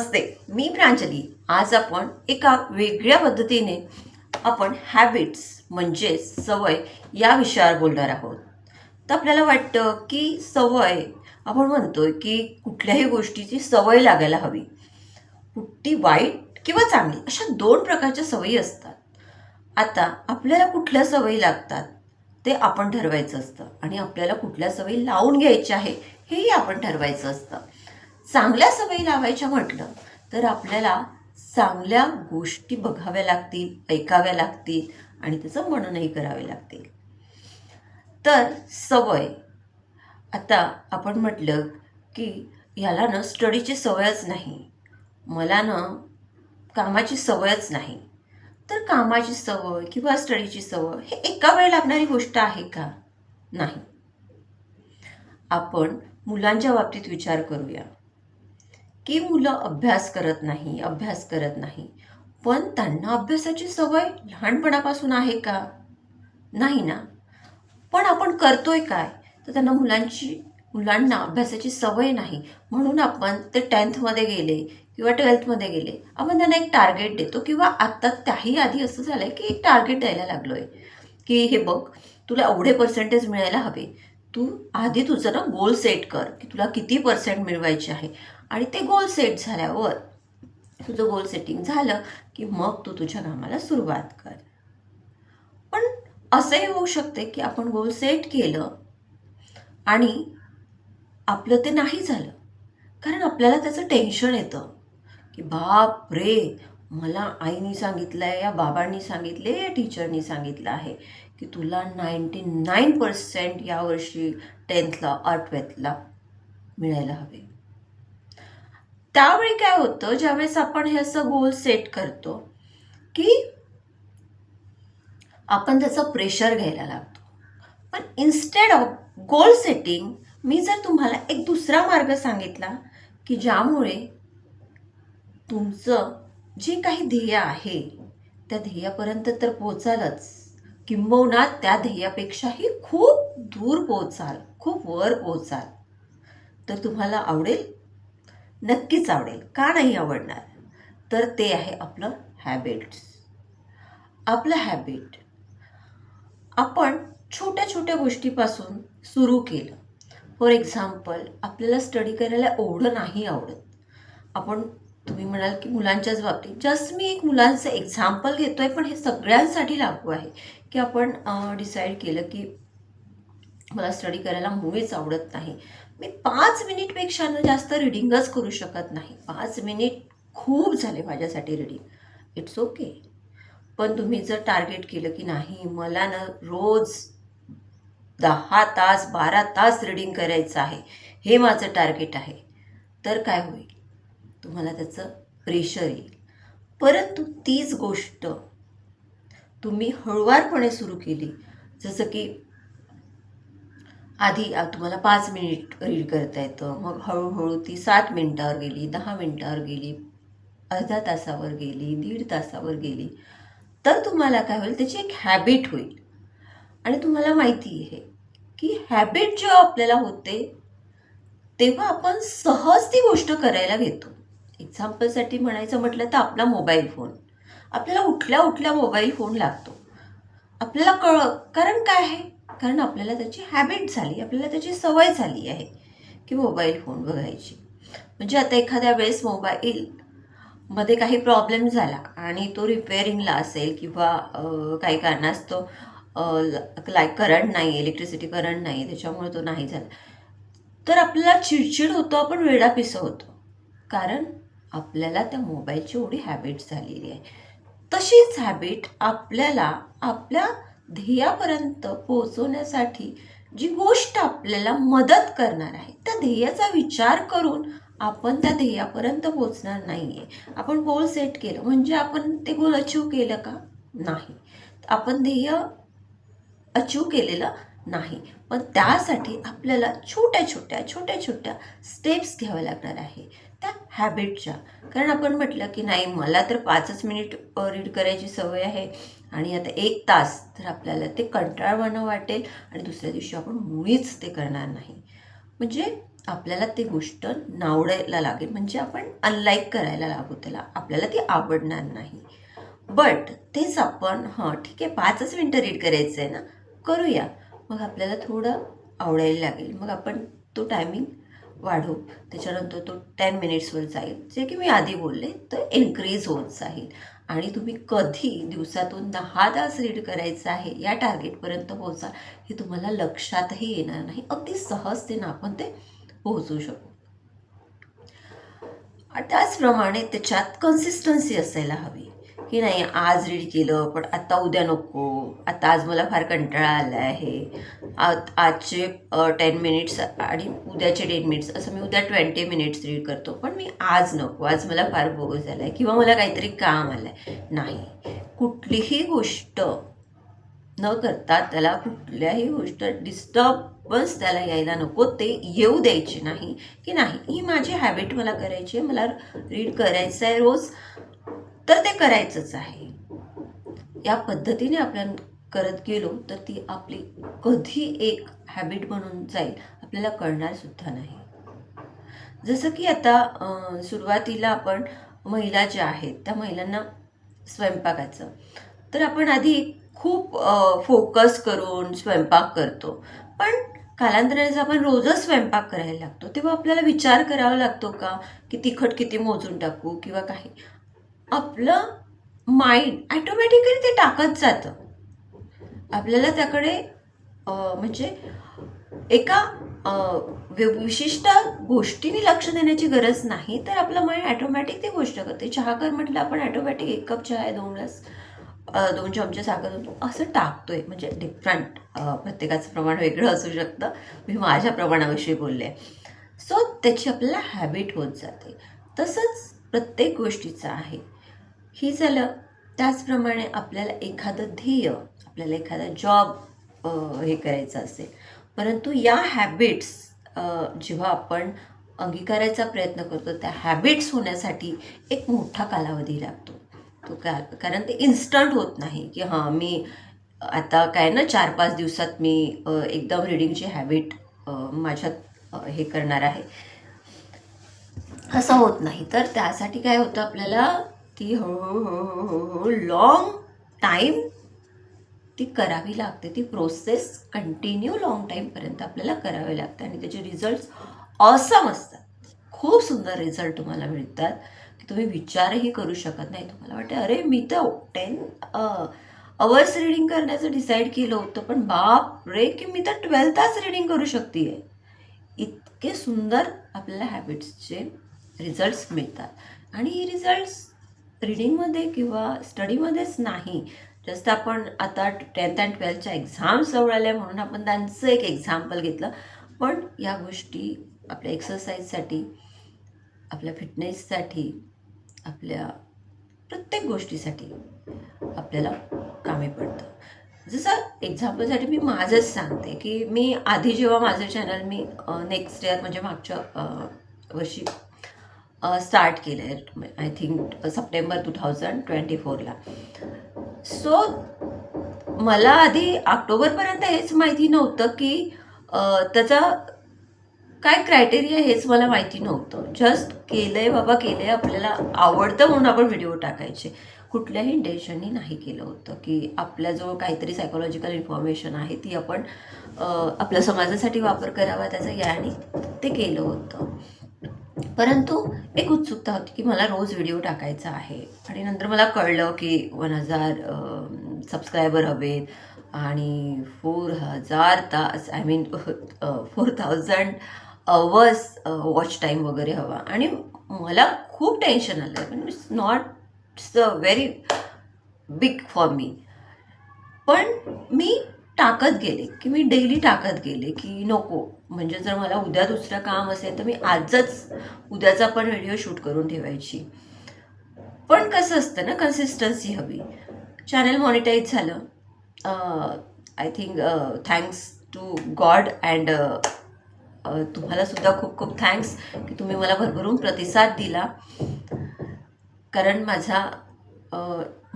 नमस्ते मी प्रांजली. आज आपण एका वेगळ्या पद्धतीने आपण हॅबिट्स म्हणजे सवय या विषयावर बोलणार आहोत. तर आपल्याला वाटतं की सवय आपण म्हणतोय की कुठल्याही गोष्टीची सवय लागायला हवी. कुठली वाईट किंवा चांगली अशा दोन प्रकारच्या सवयी असतात. आता आपल्याला कुठल्या सवयी लागतात ते आपण ठरवायचं असतं. आणि आपल्याला कुठल्या सवयी लावून घ्यायच्या आहे हेही आपण ठरवायचं असतं. चांगल्या सवयी लावायच्या म्हटलं तर आपल्याला चांगल्या गोष्टी बघाव्या लागतील ऐकाव्या लागतील आणि त्याचं मननही करावे लागतील. तर सवय. आता आपण म्हटलं की ह्याला ना स्टडीची सवयच नाही. मला ना कामाची सवयच नाही. तर कामाची सवय किंवा स्टडीची सवय हे एका वेळ लागणारी गोष्ट आहे का? नाही. आपण मुलांच्या बाबतीत विचार करूया. की मुलं अभ्यास करत नाही अभ्यास करत नाही. पण त्यांना अभ्यासाची सवय लहानपणापासून आहे का? नाही ना. पण आपण करतोय काय? तर त्यांना मुलांची मुलांना अभ्यासाची सवय नाही. म्हणून आपण ते टेन्थमध्ये गेले किंवा ट्वेल्थमध्ये गेले आपण त्यांना एक टार्गेट देतो किंवा आत्ता त्याही आधी असं झालं आहे की एक टार्गेट द्यायला लागलो आहे की हे बघ तुला एवढे पर्सेंटेज मिळायला हवे. तू आधी तुझं ना गोल सेट कर की तुला किती पर्सेंट मिळवायचे आहे. आणि ते गोल सेट झाल्यावर तुझं गोल सेटिंग झालं की मग तू तुझ्या कामाला सुरुवात कर. पण असंही होऊ शकते की आपण गोल सेट केलं आणि आपलं ते नाही झालं. कारण आपल्याला त्याचं टेन्शन येतं. की बाप रे मला आईने सांगितलं आहे या बाबांनी सांगितले या टीचरनी सांगितलं आहे की तुला नाईंटी नाईन पर्सेंट यावर्षी टेन्थला ट्वेल्थला मिळायला हवे. त्यावेळी काय होतं ज्यावेळेस आपण हे असं गोल सेट करतो की आपण त्याचं प्रेशर घ्यायला लागतो. पण इन्स्टेड ऑफ गोल सेटिंग मी जर तुम्हाला एक दुसरा मार्ग सांगितला की ज्यामुळे तुमचं जे काही ध्येय आहे त्या ध्येयापर्यंत तर पोचालच किंबहुना त्या ध्येयापेक्षाही खूप दूर पोचाल खूप वर पोचाल तर तुम्हाला आवडेल नक्कीच आवडेल. का नाही आवडणार? तर ते आहे आपलं हॅबिट्स आपलं हॅबिट आपण छोट्या छोट्या गोष्टीपासून सुरू केलं. फॉर एक्झाम्पल आपल्याला स्टडी करायला एवढं नाही आवडत. आपण तुम्ही म्हणाल की मुलांच्याच बाबतीत. जस्ट मी एक मुलांचं एक्झाम्पल घेतो आहे पण हे सगळ्यांसाठी लागू आहे. की आपण डिसाईड केलं की मला स्टडी करायला मुळीच आवडत नाही. मी पाच मिनिटपेक्षा न जास्त रिडिंगच करू शकत नाही. पाच मिनिट खूप झाले माझ्यासाठी रिडिंग इट्स ओके पण तुम्ही जर टार्गेट केलं की नाही मला ना रोज दहा तास बारा तास रिडिंग करायचं आहे. हे माझं टार्गेट आहे. तर काय होईल? तुम्हाला त्याचं प्रेशर येईल. परंतु तीच गोष्ट तुम्ही हळुवारपणे सुरू केली. जसं की आधी तुम्हाला पाच मिनिट रीड करता येतं. मग हळूहळू ती सात मिनिटावर गेली दहा मिनटावर गेली अर्धा तासावर गेली दीड तासावर गेली तर तुम्हाला काय होईल? त्याची एक हॅबिट होईल. आणि तुम्हाला माहिती आहे की हॅबिट जेव्हा आपल्याला होते तेव्हा आपण सहज ती गोष्ट करायला घेतो. एक्झाम्पलसाठी म्हणायचं म्हटलं तर आपला मोबाईल फोन आपल्याला उठल्या उठल्या मोबाईल फोन लागतो. आपल्याला कळ कारण काय आहे? कारण आपल्याला त्याची हॅबिट झाली आपल्याला त्याची सवय झाली आहे की मोबाईल फोन बघायची. म्हणजे आता एखाद्या वेळेस मोबाईल मध्ये काही प्रॉब्लेम झाला आणि तो रिपेअरिंगला असेल किंवा काही कारणास्तव लाईक करंट नाही इलेक्ट्रिसिटी करंट नाही त्याच्यामुळे तो नाही झाला. तर आपल्याला चिडचिड होतो आपण वेडा पिसं होतो. कारण आपल्याला त्या मोबाईलची एवढी हॅबिट झालेली आहे. तशीच हॅबिट आपल्याला आपल्या ध्येयापर्यंत पोहोचवण्यासाठी जी गोष्ट आपल्याला मदत करणार आहे त्या ध्येयाचा विचार करून आपण त्या ध्येयापर्यंत पोहोचणार नाही आहे आपण गोल सेट केलं म्हणजे आपण ते गोल अचीव केलं का? नाही. आपण ध्येय अचीव केलेलं नाही. पण त्यासाठी आपल्याला छोट्या छोट्या छोट्या छोट्या स्टेप्स घ्याव्या लागणार आहे. त्या हॅबिटच्या कारण आपण म्हटलं की नाही मला तर पाचच मिनिट रीड करायची सवय आहे. आणि आता एक तास तर आपल्याला ते कंटाळवाणं वाटेल आणि दुसऱ्या दिवशी आपण मुळीच ते करणार नाही. म्हणजे आपल्याला ती गोष्ट नावडायला लागेल. म्हणजे आपण अनलाईक करायला लागू त्याला. आपल्याला ती आवडणार नाही. बट तेच आपण हां ठीक आहे पाचच मिनटं रीड करायचं आहे ना करूया. मग आपल्याला थोडं आवडायला लागेल. मग आपण तो टायमिंग वाढव त्याच्यानंतर तो टेन मिनिट्सवर जाईल. जे की मी आधी बोलले तर इन्क्रीज होत जाईल. आणि तुम्ही कधी दिवसातून दहा तास रीड करायचं आहे या टार्गेटपर्यंत पोहोचा हे तुम्हाला लक्षातही येणार नाही. अगदी सहजतेनं आपण ते पोहोचू शकू. त्याचप्रमाणे त्याच्यात कन्सिस्टन्सी असायला हवी. की नाही आज रीड केलं पण आत्ता उद्या नको. आता आज मला फार कंटाळा आला आहे. आज आजचे टेन मिनिट्स आणि उद्याचे टेन मिनिट्स असं मी उद्या ट्वेंटी मिनिट्स रीड करतो. पण मी आज नको. आज मला फार बोर झाला आहे किंवा मला काहीतरी काम आलं आहे नाही. कुठलीही गोष्ट न करता त्याला कुठल्याही गोष्ट डिस्टर्बन्स त्याला यायला नको. ते येऊ द्यायचे नाही की नाही. ही माझी हॅबिट मला करायची आहे. मला रीड करायचं आहे रोज. तर ते करायचंच आहे. या पद्धतीने आपण करत गेलो तर ती आपली कधी एक हॅबिट बनून जाईल आपल्याला कळणार सुद्धा नाही. जसं की आता सुरुवातीला आपण महिला ज्या आहेत त्या महिलांना स्वयंपाकाचं. तर आपण आधी खूप फोकस करून स्वयंपाक करतो. पण कालांतराने जर आपण रोजच स्वयंपाक करायला लागतो. तेव्हा आपल्याला विचार करावा लागतो का की तिखट किती मोजून टाकू किंवा काही? आपलं माइंड ॲटोमॅटिकली ते टाकत जातं. आपल्याला त्याकडे म्हणजे एका विशिष्ट गोष्टीने लक्ष देण्याची गरज नाही तर आपलं माइंड ॲटोमॅटिक ती गोष्ट करते. चहा कर म्हटलं आपण ॲटोमॅटिक एक कप चहा आहे दोन ग्लास दोन चमचे साखर होतो असं टाकतोय. म्हणजे डिफरंट प्रत्येकाचं प्रमाण वेगळं असू शकतं. मी माझ्या प्रमाणाविषयी बोलले. सो त्याची आपल्याला हॅबिट होत जाते. तसंच प्रत्येक गोष्टीचं आहे. ही झालं. त्याचप्रमाणे आपल्याला एखादं ध्येय आपल्याला एखादा जॉब हे करायचं असेल. परंतु या हॅबिट्स जेव्हा आपण अंगीकारायचा प्रयत्न करतो त्या हॅबिट्स होण्यासाठी एक मोठा कालावधी लागतो. तो का कारण ते इन्स्टंट होत नाही की हां मी आता काय ना चार पाच दिवसात मी एकदम रिडिंगची हॅबिट माझ्यात हे करणार आहे. असं होत नाही. तर त्यासाठी काय होतं आपल्याला? ती हळूहळू लॉंग टाईम ती करावी लागते. ती प्रोसेस कंटिन्यू लॉंग टाईमपर्यंत आपल्याला करावी लागते. आणि त्याचे रिझल्ट्स ऑसम असतात. खूप सुंदर रिझल्ट तुम्हाला मिळतात. की तुम्ही विचारही करू शकत नाही. तुम्हाला वाटते अरे मी तर टेन अवर्स रिडिंग करण्याचं डिसाईड केलं होतं पण बाप रे की मी तर ट्वेल्थ तास रिडिंग करू शकते इतके सुंदर आपल्याला हॅबिट्सचे रिझल्ट्स मिळतात. आणि हे रिझल्ट्स रीडिंगमध्ये किंवा स्टडीमध्येच नाही. जस्ट आपण आता टेन्थ अँड ट्वेल्थच्या एक्झाम्स जवळ आल्या म्हणून आपण त्यांचं एक एक्झाम्पल घेतलं. पण या गोष्टी आपल्या एक्सरसाइजसाठी आपल्या फिटनेससाठी आपल्या प्रत्येक गोष्टीसाठी आपल्याला कामी पडतं. जसं एक्झाम्पलसाठी मी माझंच सांगते की मी आधी जेव्हा माझं चॅनल मी नेक्स्ट इयर म्हणजे मागच्या वर्षी स्टार्ट केलं आहे. I think September two thousand twenty फोरला सो मला आधी ऑक्टोबरपर्यंत हेच माहिती नव्हतं की त्याचा काय क्रायटेरिया हेच मला माहिती नव्हतं. जस्ट केलं आहे बाबा केलं आहे आपल्याला आवडतं म्हणून आपण व्हिडिओ टाकायचे. कुठल्याही इंटेन्शननी नाही केलं होतं की आपल्याजवळ काहीतरी सायकोलॉजिकल इन्फॉर्मेशन आहे ती आपण आपल्या समाजासाठी वापर करावा त्याचं याने ते केलं होतं. परंतु एक उत्सुकता होती की मला रोज व्हिडिओ टाकायचा आहे. आणि नंतर मला कळलं की वन हजार सबस्क्रायबर हवेत आणि फोर हजार तास I mean four thousand hours watch time वगैरे हवा. आणि मला खूप टेन्शन आलं पण it's not a very big for me पण मी टाकत गेले की मी डेली टाकत गेले की नको. म्हणजे जर मला उद्या दुसरं काम असेल तर मी आजच उद्याचा पण व्हिडिओ शूट करून ठेवायची. पण कसं असतं ना कन्सिस्टन्सी हवी. चॅनल मॉनिटाईज झालं. I think thanks to God and तुम्हाला सुद्धा खूप खूप थँक्स की तुम्ही मला भरभरून प्रतिसाद दिला. कारण माझा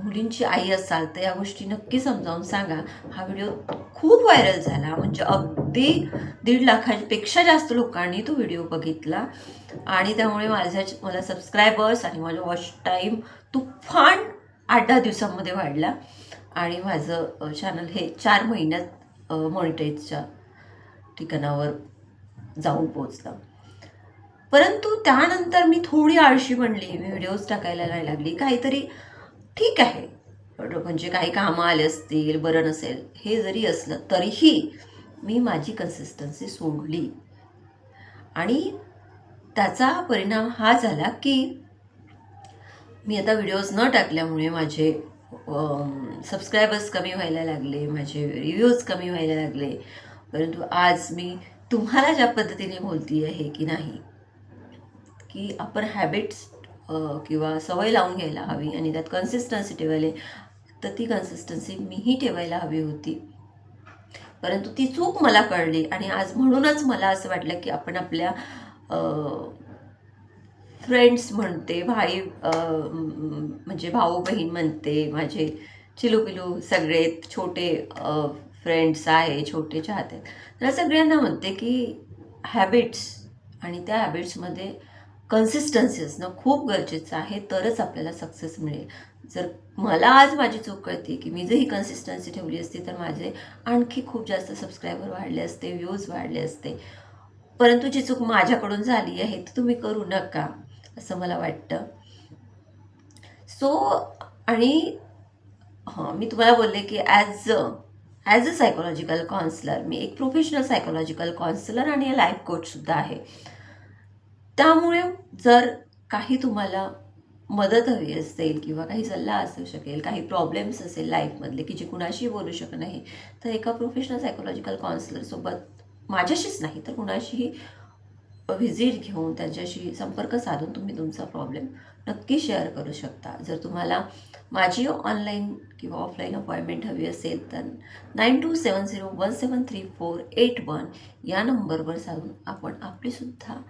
मुलींची आई असाल तर या गोष्टी नक्की समजावून सांगा. हा व्हिडिओ खूप व्हायरल झाला. म्हणजे अगदी दीड लाखांपेक्षा जास्त लोकांनी तो व्हिडिओ बघितला. आणि त्यामुळे माझ्या मला सबस्क्रायबर्स आणि माझा वॉच टाईम तुफान आठ दहा दिवसांमध्ये वाढला. आणि माझं चॅनल हे चार महिन्यात मॉनिटाईजच्या ठिकाणावर जाऊन पोचलं परंतु त्यानंतर मी थोडी आळशी बनली. मी व्हिडिओज टाकायला नाही लागली. काहीतरी ठीक आहे. म्हणजे काही कामं आले असतील बरं नसेल हे जरी असलं तरीही मी माझी कन्सिस्टन्सी सोडली. आणि त्याचा परिणाम हा झाला की मी आता व्हिडिओज न टाकल्यामुळे माझे सबस्क्रायबर्स कमी व्हायला लागले माझे रिव्ह्यूज कमी व्हायला लागले. परंतु आज मी तुम्हाला ज्या पद्धतीने बोलती आहे की नाही की आपण हॅबिट्स किंवा सवय लावून घ्यायला हवी आणि त्यात कन्सिस्टन्सी ठेवायला तर ती कन्सिस्टन्सी मीही ठेवायला हवी होती. परंतु ती चूक मला कळली आणि आज म्हणूनच मला असं वाटलं की आपण आपल्या फ्रेंड्स म्हणते भाई म्हणजे भाऊ बहीण म्हणते माझे चिलूपिलू सगळे छोटे फ्रेंड्स आहे छोटे चाहते. तर सगळ्यांना म्हणते की हॅबिट्स आणि त्या हॅबिट्समध्ये कन्सिस्टन्सी असणं खूप गरजेचं आहे तरच आपल्याला सक्सेस मिळेल. जर मला आज माझी चूक कळते की मी जर ही कन्सिस्टन्सी ठेवली असती तर माझे आणखी खूप जास्त सबस्क्रायबर वाढले असते व्ह्यूज वाढले असते. परंतु जी चूक माझ्याकडून झाली आहे ती तुम्ही करू नका असं मला वाटतं. सो आणि हां मी तुम्हाला बोलले की as a as a psychological counsellor मी एक प्रोफेशनल सायकोलॉजिकल काउन्सिलर आणि लाईफ कोचसुद्धा आहे. त्यामुळे जर काही तुम्हाला मदत हवी असेल किंवा काही सल्ला असू शकेल काही प्रॉब्लेम्स असेल लाईफमधले की जे कुणाशी बोलू शकत नाही तर एका प्रोफेशनल सायकोलॉजिकल काउन्सिलरसोबत माझ्याशीच नाही तर कुणाशीही व्हिजिट घेऊन त्यांच्याशी संपर्क साधून तुम्ही तुमचा प्रॉब्लेम नक्की शेअर करू शकता. जर तुम्हाला माझी ऑनलाईन किंवा ऑफलाईन अपॉइंटमेंट हवी असेल तर nine two seven zero one seven three four eight one या नंबरवर साधून आपण आपलीसुद्धा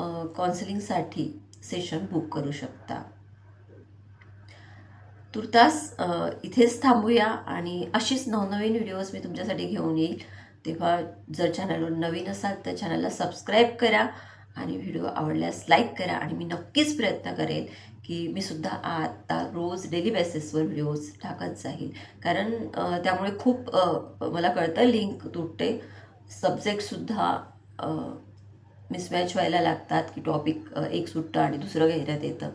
काउन्सिलिंगसाठी सेशन बुक करू शकता. तुर्तास इथेच थांबूया आणि अशीच नवनवीन व्हिडिओज मी तुमच्यासाठी घेऊन येईल. तेव्हा जर चॅनलवर नवीन असाल तर चॅनलला सबस्क्राईब करा आणि व्हिडिओ आवडल्यास लाईक करा आणि मी नक्कीच प्रयत्न करेल की मी सुद्धा आता रोज डेली बेसिसवर व्हिडिओज टाकत जाईल. कारण त्यामुळे खूप मला कळतं लिंक तुटते. सब्जेक्टसुद्धा मिसमॅच व्हायला लागतात की टॉपिक एक सुटतं आणि दुसरं घेण्यात येतं.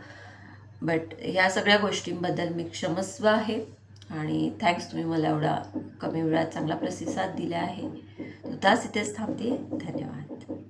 बट ह्या सगळ्या गोष्टींबद्दल मी क्षमस्व आहे आणि थँक्स तुम्ही मला एवढा कमी वेळात चांगला प्रतिसाद दिला आहे. तर तास इथेच थांबते. धन्यवाद.